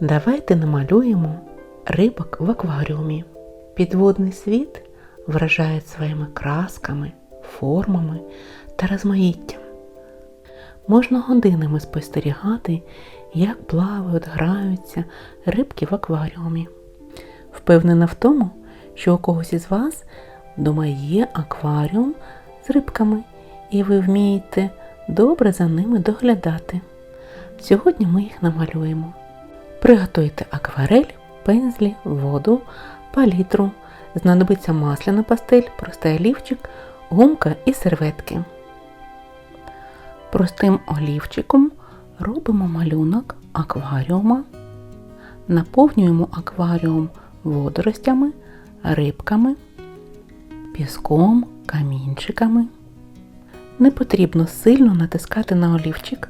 Давайте намалюємо рибок в акваріумі. Підводний світ вражає своїми красками, формами та розмаїттям. Можна годинами спостерігати, як плавають, граються рибки в акваріумі. Впевнена в тому, що у когось із вас вдома є акваріум з рибками, і ви вмієте добре за ними доглядати. Сьогодні ми їх намалюємо. Приготуйте акварель, пензлі, воду, палітру, знадобиться масляна пастель, простий олівчик, гумка і серветки. Простим олівчиком робимо малюнок акваріума, наповнюємо акваріум водоростями, рибками, піском, камінчиками. Не потрібно сильно натискати на олівчик.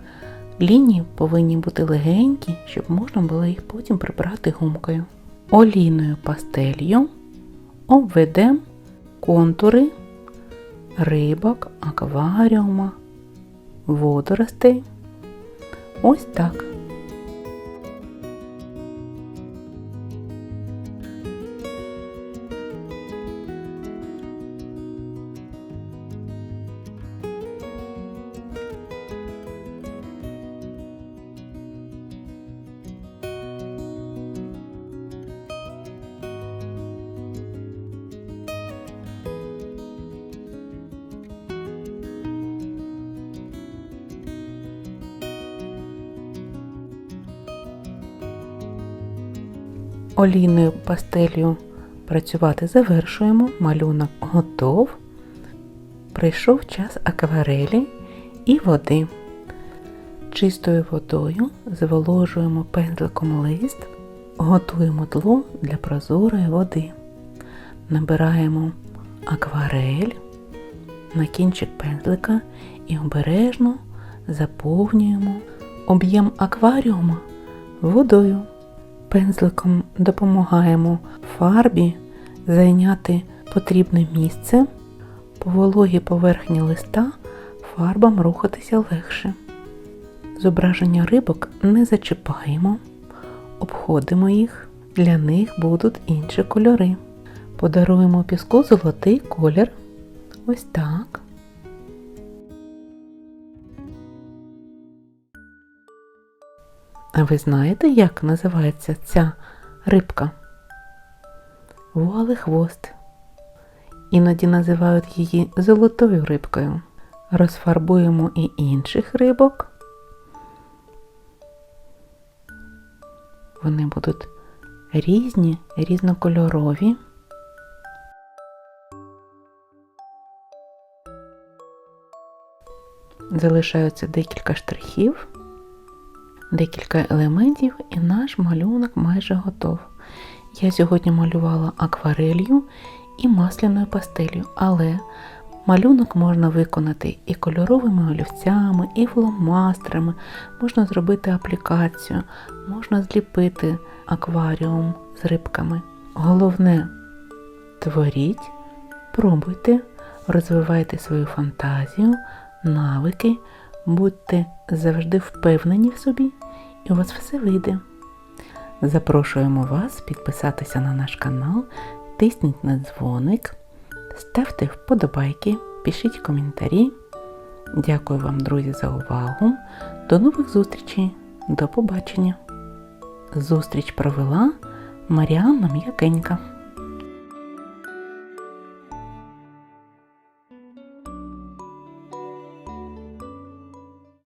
Лінії повинні бути легенькі, щоб можна було їх потім прибрати гумкою. Олійною пастелью обведемо контури рибок, акваріума, водоростей. Ось так. Олійною пастелью працювати завершуємо. Малюнок готов. Прийшов час акварелі і води. Чистою водою зволожуємо пензликом лист, готуємо тло для прозорої води. Набираємо акварель на кінчик пензлика і обережно заповнюємо об'єм акваріума водою. Пензликом допомагаємо фарбі зайняти потрібне місце, по вологій поверхні листа фарбам рухатися легше. Зображення рибок не зачіпаємо, обходимо їх, для них будуть інші кольори. Подаруємо піску золотий колір. Ось так. А ви знаєте, як називається ця рибка? Вуалий хвост. Іноді називають її золотою рибкою. Розфарбуємо і інших рибок. Вони будуть різні, різнокольорові. Залишаються декілька штрихів декілька елементів і наш малюнок майже готов. Я сьогодні малювала акварелью і масляною пастелью, але малюнок можна виконати і кольоровими олівцями, і фломастерами, можна зробити аплікацію, можна зліпити акваріум з рибками. Головне, творіть, пробуйте, розвивайте свою фантазію, навики, будьте завжди впевнені в собі, і у вас все вийде. Запрошуємо вас підписатися на наш канал, тисніть на дзвоник, ставте вподобайки, пишіть коментарі. Дякую вам, друзі, за увагу. До нових зустрічей. До побачення. Зустріч провела Маріанна М'якенька.